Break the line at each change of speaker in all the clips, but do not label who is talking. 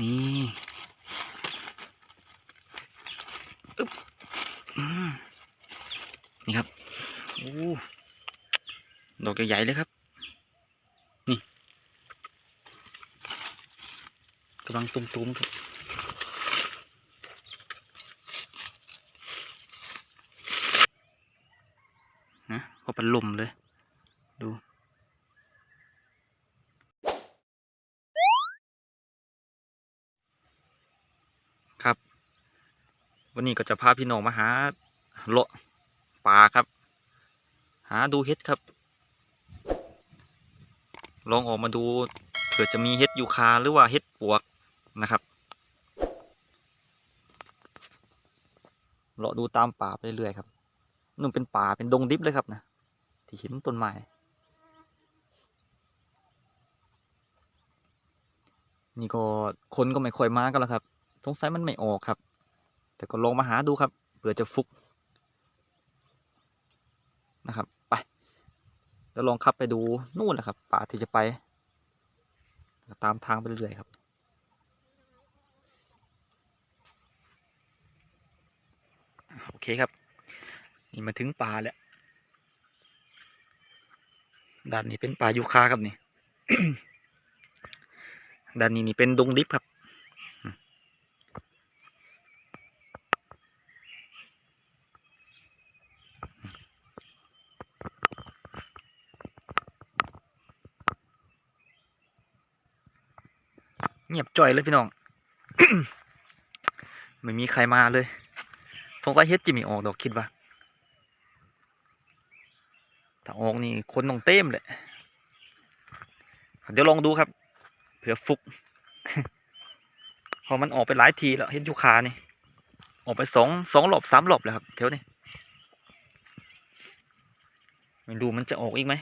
นี่อึ๊บอืมนี่ครับโอ้ดอกใหญ่ๆเลยครับนี่กำลังตุ้มๆครับนะพอเป็นลมเลย ดู ครับ วันนี้ก็จะพาพี่น้องมาหาเลาะป่าครับ หาดูเห็ดครับ ลองออกมาดูเผื่อจะมีเห็ดยูคาหรือว่าเห็ดปวกนะครับเลาะดูตามป่าไปเรื่อยครับนู่นเป็นป่าเป็นดงดิบเลยครับนะที่เห็นต้นไม้นี่ก็คนก็ไม่ค่อยมากันแล้วครับสงสัยมันไม่ออกครับ แต่ก็ลองมาหาดูครับเผื่อจะฟุกนะครับ ไปแล้วลองขับไปดูนู่นแหละครับป่าที่จะไป ตามทางไปเรื่อยๆครับโอเคครับ นี่มาถึงป่าแล้วด้านนี้เป็นป่ายูคาครับนี่ด้านนี้นี่เป็นดงดิบครับ เงียบจ่อยเลยพี่น้องไม่มีใครมาเลยสงสัยเฮ็ดจิมีออกดอกคิดว่าถ้าออกนี่คนต้องเต็มเลยเดี๋ยวลองดูครับเผื่อฟุกพอมันออกไปหลายทีแล้วเห็นยูคานี่ ออกไปสองสองรอบสามรอบแล้วครับแถวนี้ไม่รู้มันจะออกอีกไหม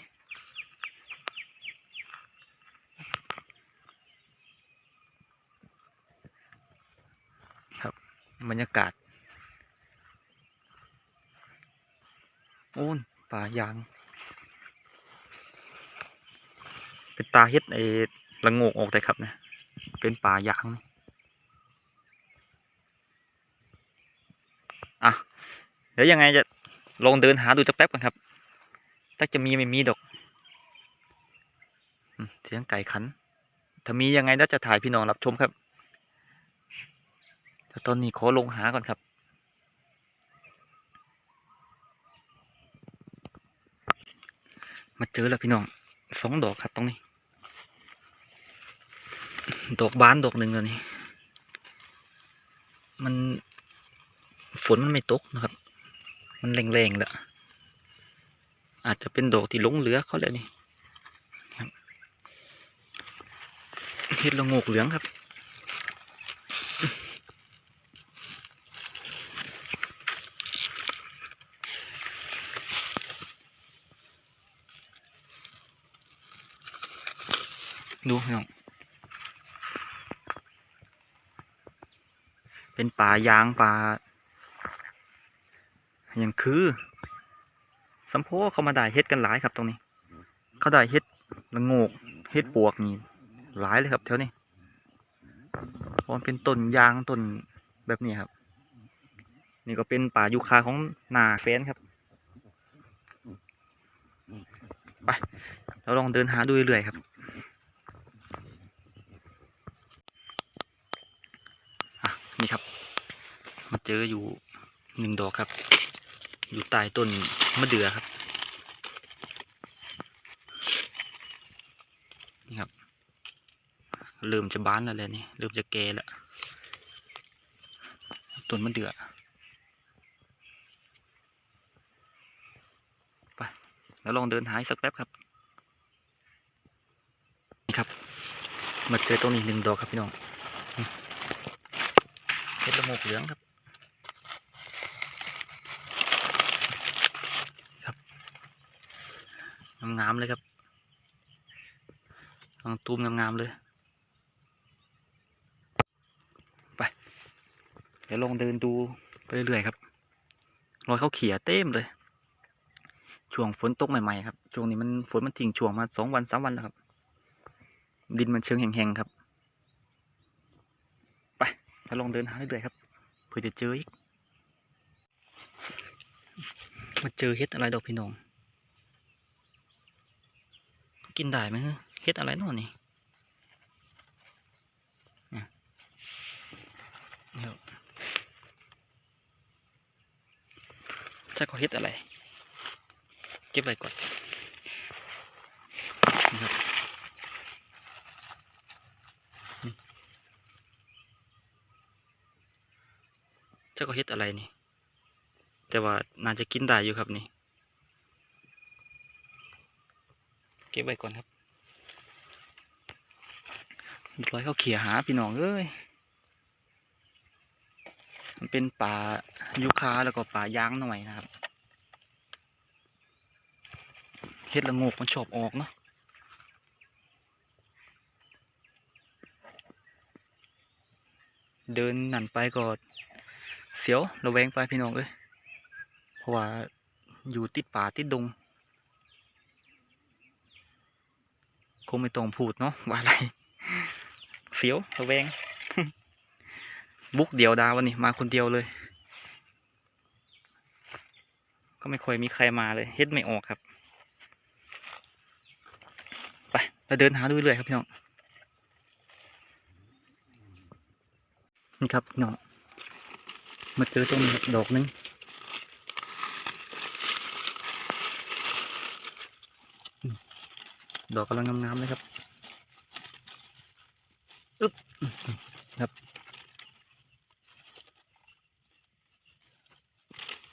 ครั บรรยากาศโอ้นป่ายาง เป็นตาเฮ็ดไอ้ละโงกออกแต่ครับนะ เป็นป่ายาง อะ เดี๋ยวยังไงจะลองเดินหาดูจะแป๊บกันครับ ถ้าจะมีไม่มีดอกเสียงไก่ขัน ถ้ามียังไงน่าจะถ่ายพี่น้องรับชมครับ แต่ตอนนี้ขอลงหาก่อนครับ มาเจอแล้วพี่น้องสองดอกครับตรงนี้ ดอกบานดอกหนึ่งแล้วนี่มันฝนมันไม่ตกนะครับ มันแรงๆแล้วอาจจะเป็นดอกที่ลงเหลือเขาแล้วนี่เห็ดละงกเหลืองครับ ดูพี่น้อง เป็นป่ายางป่าอย่างคือสัมโพเขามาได้เฮ็ดกันหลายครับตรงนี้ เขาได้เฮ็ดละโงกเฮ็ดปวกนี่หลายเลยครับแถวนี้เพราะมันเป็นต้นยางต้นแบบนี้ครับ นี่ก็เป็นป่ายูคาของนาเฟนครับไปเราลองเดินหาดูเรื่อยๆครับ อะ นี่ครับ มาเจออยู่หนึ่งดอกครับ อยู่ใต้ต้นมะเดื่อครับ นี่ครับ เริ่มจะบานแล้วแหละนี่ เริ่มจะแก่แล้ว ต้นมะเดื่อไป แล้วลองเดินหาอีกสักแป๊บครับ นี่ครับ มาเจอตรงนี้หนึ่งดอกครับพี่น้อง เห็ดละโงกเหลืองครับ ครับงามๆเลยครับลองตูมงามๆเลย ไป เดี๋ยวลองเดินดูไปเรื่อยๆครับรอยเขาเขี่ยเต็มเลย ช่วงฝนตกใหม่ๆครับ ช่วงนี้มันฝนมันทิ้งช่วงมาสองวันสามวันแล้วครับ ดินมันเชิงแห้งๆครับ ลองเดินหาเรื่อยๆครับเผื่อจะเจออีกมาเจอเฮ็ดอะไรดอกพี่น้องกินได้ไหมเฮ็ดอะไรนาะนี่เนี่ยเนี่ยถ้าเขาเฮ็ดอะไร เก็บไว้ก่อนนะครับนี่ถ้า เขาก็เฮ็ดอะไรนี่ แต่ว่าน่าจะกินได้อยู่ครับนี่ เก็บไว้ก่อนครับร้อยเขาเขี่ยหาพี่น้องเอ้ย มันเป็นป่ายูคาแล้วก็ป่ายางหน่อยนะครับ เฮ็ดละงกมันชอบออกเนาะเดินนั่นไปก็เสียวระแวงไปพี่น้องเอ้ยเพราะว่าอยู่ติดป่าติดดงคงไม่ต้องพูดเนาะว่าอะไรเสียวระแวง บุกเดียวดาววันนี้มาคนเดียวเลย ก็ไม่ค่อยมีใครมาเลยเฮ็ดไม่ออกครับ ไปเราเดินหาดูเรื่อยครับพี่น้องนี่ครับพี่น้อง มาเจอตรงนี้ครับดอกหนึงดอกกำลังงามๆเลยครับอึ๊บครับ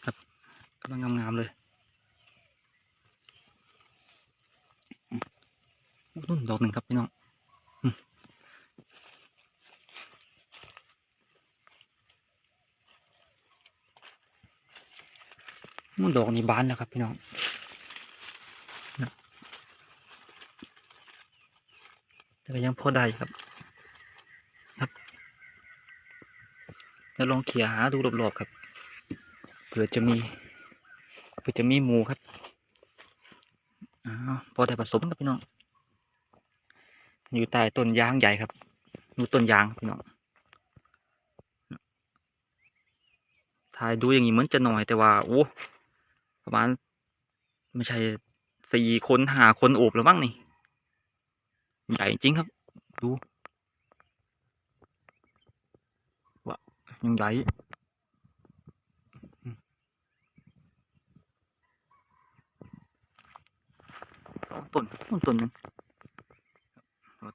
ครับกำลังงามๆเลยนู่นดอกหนึ่งครับพี่น้อง มนู่นดอกนี้บานแล้วครับพี่น้องแต่ก็ยังพอได้ครับ ครับแล้วลองเขี่ยหาดูรอบๆครับ เผื่อจะมีเผื่อจะมีหมูครับอ้าวพอได้ผสมกับพี่น้อง อยู่ใต้ต้นยางใหญ่ครับดูต้นยางพี่น้องถ่ายดูอย่างนี้เหมือนจะหน่อยแต่ว่าโอ้ ประมาณ ไม่ใช่สี่คนหาคนโอบแล้วบ้างนี่ ใหญ่จริงครับ ดูว่ายังใหญ่สองต้นต้นต้นหนึง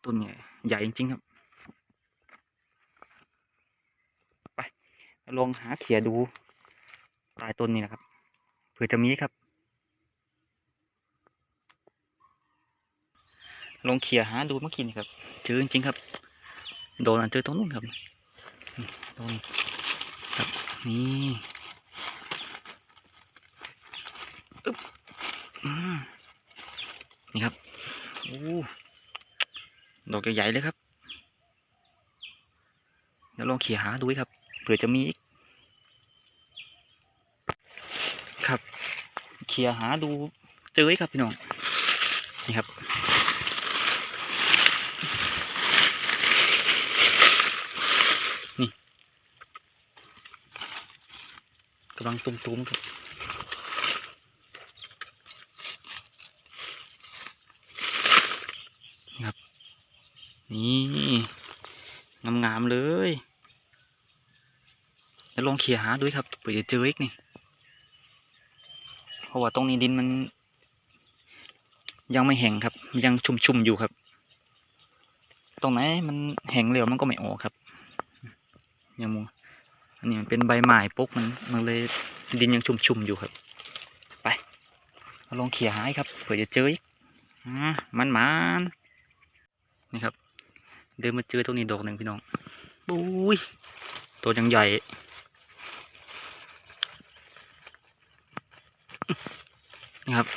ต้นเนี่ยใหญ่จริงครับ ไปลองหาเขียดูปลายต้นนี้นะครับ ผื่อจะมีครับลองเขี่ยหาดูเมื่อกี้นี่ครับเจอจริงๆครับ โดนอันเจอตรงนู้นครับนี่ตรงนี้ครับนี่อึ๊บนี่ครับโอ้ดอกใหญ่ๆเลยครับเดี๋ยวลองเขี่ยหาดูครับเผื่อจะมีอีก ครับเขี่ยหาดูเจอครับพี่น้องนี่ครับนี่กำลังตุ้มๆครับนี่ครับ นี่งามๆเลยแล้วลองเขี่ยหาด้วยครับเผื่อจะเจออีกนี่ เพราะว่าตรงนี้ดินมัน ยังไม่แห้งครับ ยังชุ่มๆอยู่ครับ ตรงไหนมันแห้งเร็วมันก็ไม่ออกครับยังมัวอันนี้มันเป็นใบไม้ปกมันมันเลยดินยังชุ่มๆอยู่ครับ ไปมาลองเขี่ยหายครับเผื่อจะเจออีกอ่ามันมันนี่ครับ เดินมาเจอตรงนี้ดอกหนึ่งพี่น้องปุ้ยตัวยังใหญ่ นี่ครับ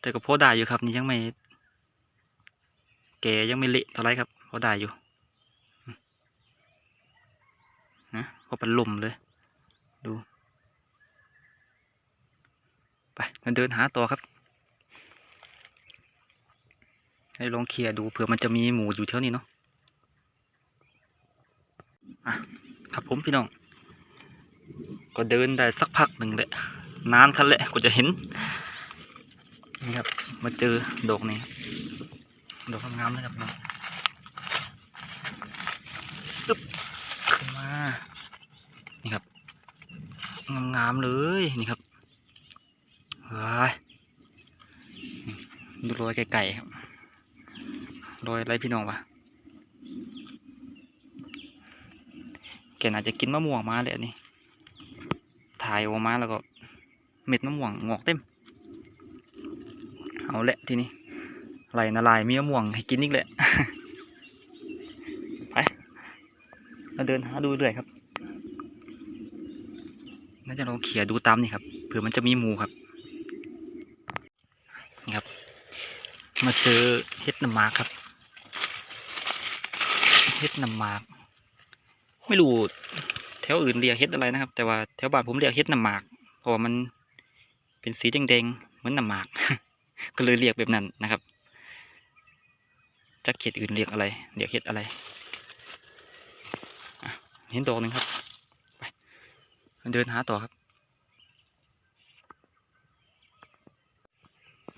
แต่ก็พอได้อยู่ครับ นี่ยังไม่แก่ยังไม่เละเท่าไรครับพอได้อยู่นะพอเป็นลมเลย ดู ไปมาเดินหาต่อครับ ให้ลองเคลียร์ดูเผื่อมันจะมีหมูอยู่แถวนี้เนาะอะครับผมพี่น้อง ก็เดินได้สักพักหนึ่งแหละนานคันแหละกว่าจะเห็นนี่ครับ มาเจอดอกนี้ดอกงามๆเลยครับน้องตึ๊บขึ้นมานี่ครับงามๆเลยนี่ครับว้ายดูรอยไก่ๆครับรอยอะไรพี่น้องวะแกน่าจะกินมะม่วงมาเลยนนี้ ถ่ายออกมาแล้วก็เม็ดมะม่วงงอกเต็ม เอาแหละทีนี้ไหลนาลายมีมะม่วงให้กินอีกแหละไปเราเดินหาดูเรื่อยครับน่าจะลองเขี่ยดูตามนี่ครับเผื่อมันจะมีหมูครับนี่ครับ มาเจอเห็ดน้ำมากครับเห็ดน้ำมาก ไม่รู้ แถวอื่นเรียกเห็ดอะไรนะครับ แต่ว่าแถวบ้านผมเรียกเห็ดน้ำหมาก เพราะว่ามันเป็นสีแดงๆเหมือนน้ำหมาก ก็เลยเรียกแบบนั้นนะครับจักเขียดอื่นเรียกอะไรเรียกเห็ดอะไรเห็นดอกหนึ่งครับไปเดินหาต่อครับ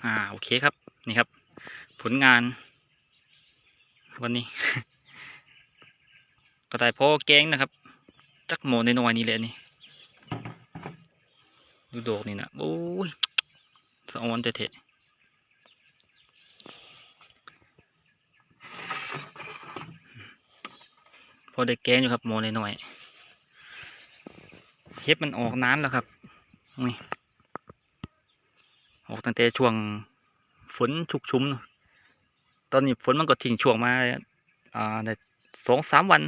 อ่าโอเคครับนี่ครับ ผลงาน วันนี้ ก็ได้พอแกงนะครับ จักโมนน้อยนี่แหละนี่ดูดอกนี่นะโอ้ยสะออนเทะพอได้แกงอยู่ครับโมนน้อยเห็บมันออกนานแล้วครับนี่ออกตั้งแต่ช่วงฝนชุกชุมตอนนี้ฝนมันก็ทิ้งช่วงมาอ่าในสองสามวัน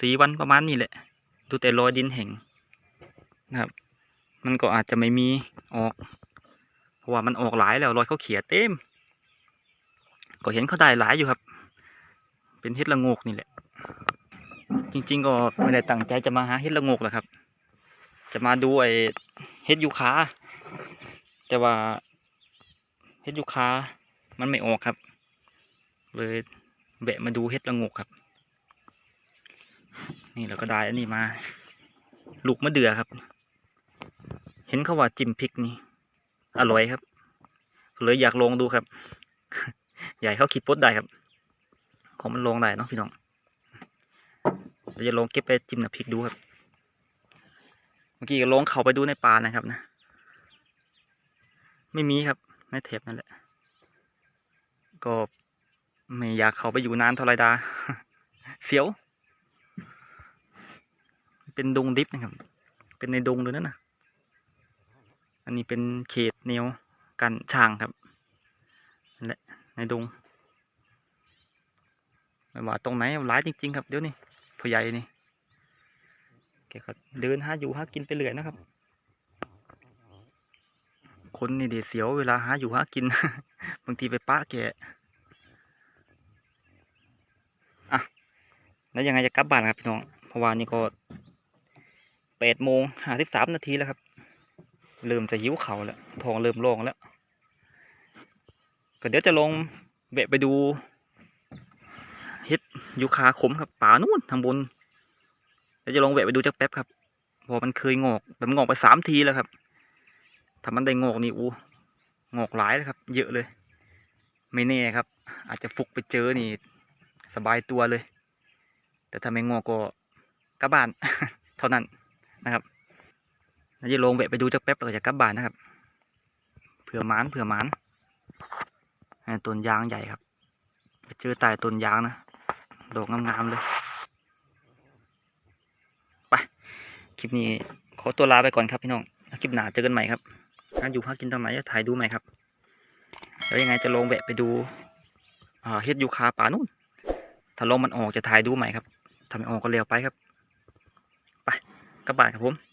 สี่วันประมาณนี้แหละ ดูแต่รอยดินแห้งนะครับ มันก็อาจจะไม่มีออก เพราะว่ามันออกหลายแล้วรอยเขาเขียเต็ม ก็เห็นเขาได้หลายอยู่ครับ เป็นเห็ดละงกนี่แหละ จริง ๆ ก็ไม่ได้ตั้งใจจะมาหาเห็ดละงกหรอกครับ จะมาดูไอ้เห็ดยูคาแต่ว่าเห็ดยูคามันไม่ออกครับ เลยแวะมาดูเห็ดละงกครับ นี่เราก็ได้อันนี้มา ลูกมะเดื่อครับ เห็นเขาว่าจิ้มพริกนี่อร่อยครับเลยอยากลองดูครับ ให้เขาคิดปดได้ครับ ของมันลองได้เนาะพี่น้องเราจะลองเก็บไปจิ้มน้ำพริกดูครับ เมื่อกี้ก็ลองเข้าไปดูในป่านะครับนะ ไม่มีครับในเทปนั่นแหละ ก็ไม่อยากเข้าไปอยู่นานเท่าไรดา เสียว เป็นดงดิบนะครับ เป็นในดงเลยนั่นนะอันนี้เป็นเขตแนวกันช่างครับนั่นแหละในดงไม่ว่าตรงไหนร้ายจริง ๆ ครับเดี๋ยวนี้ผู้ใหญ่นี่แกก็เดินหาอยู่หากินไปเรื่อยนะครับ คนนี่เดี๋ยวเสียวเวลาหาอยู่หากิน บางทีไปปะแกอะแล้วยังไงจะกลับบ้านครับพี่น้องเพราะว่านี่ก็ แปดโมงห้าสิบสามนาทีแล้วครับ เริ่มจะหิวเข่าแล้วท้องเริ่มโล่งแล้ว ก็เดี๋ยวจะลงแวะไปดูเฮ็ดยูคาขมครับป่านู่นทางบนเดี๋ยวจะลงแวะไปดูจักแป๊บครับพอมันเคยงอกแต่มันงอกไปสามทีแล้วครับถ้ามันได้งอกนี่อู้งอกหลายเลยครับ เยอะเลย ไม่แน่ครับ อาจจะฟุกไปเจอนี่ สบายตัวเลย แต่ถ้าไม่งอกก็กลับบ้าน เท่านั้น นะครับเราจะลงแวะไปดูจักแป๊บแล้วก็จะกลับบ้านนะครับ เผื่อมานเผื่อมานอ่าต้นยางใหญ่ครับไปเจอใต้ต้นยางนะดอกงามๆเลยไปคลิปนี้ขอตัวลาไปก่อนครับพี่น้องคลิปหน้าเจอกันใหม่ครับถ้าอยู่พักกินตอนไหนจะถ่ายดูใหม่ครับแล้วยังไงจะลงแวะไปดูเฮ็ดยูคาป่านู่นถ้าลงมันออกจะถ่ายดูใหม่ครับถ้าไม่ออกก็เร็วไปครับ กลับบ้านครับผม